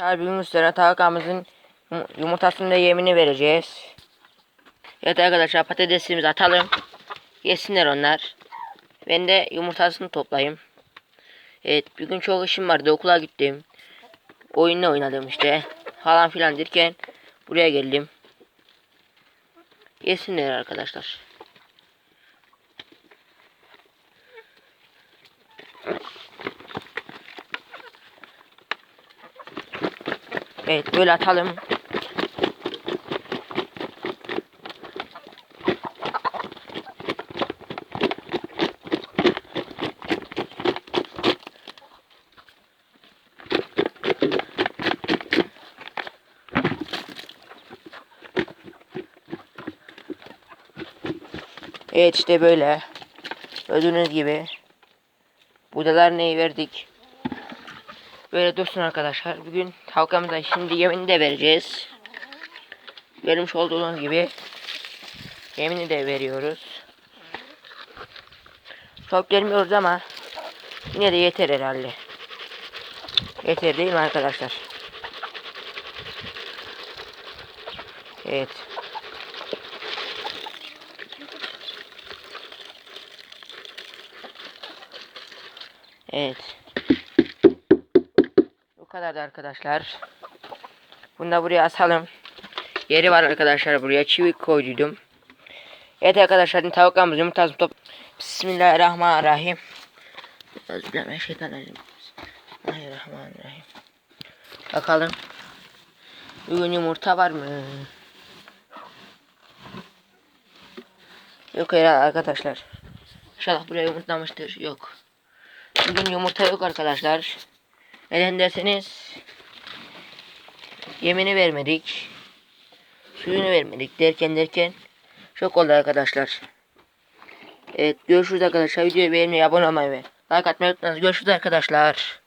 Bugün üstüne takamızın yumurtasını da yemini vereceğiz. Evet arkadaşlar patatesimizi atalım. Yesinler onlar. Ben de yumurtasını toplayayım. Evet bugün çok işim vardı okula gittim. Oyunla oynadım işte. Falan filan derken buraya geldim. Yesinler arkadaşlar. Evet böyle atalım. Evet işte böyle. Gördüğünüz gibi. Budalar neyi verdik. Böyle dursun arkadaşlar. Bugün tavkamıza şimdi yemini de vereceğiz. Vermiş olduğunuz gibi yemini de veriyoruz. Çok vermiyoruz ama yine de yeter herhalde. Yeter değil mi arkadaşlar? Evet. Evet. Kadardı arkadaşlar. Bunu da buraya asalım. Yeri var arkadaşlar buraya. Çivik koyduydum. Evet arkadaşlar şimdi tavuklarımızı yumurtasını top. Bismillahirrahmanirrahim. Euzubillahimineşşeytanirracim. Bismillahirrahmanirrahim. Bakalım. Bugün yumurta var mı? Yok herhalde arkadaşlar. İnşallah buraya yumurtlamıştır. Yok. Bugün yumurta yok arkadaşlar. Neden derseniz yemini vermedik. Suyunu vermedik derken derken çok oldu arkadaşlar. Evet görüşürüz arkadaşlar. Videoyu beğenmeyi, abone olmayı ve like atmayı unutmayın. Görüşürüz arkadaşlar.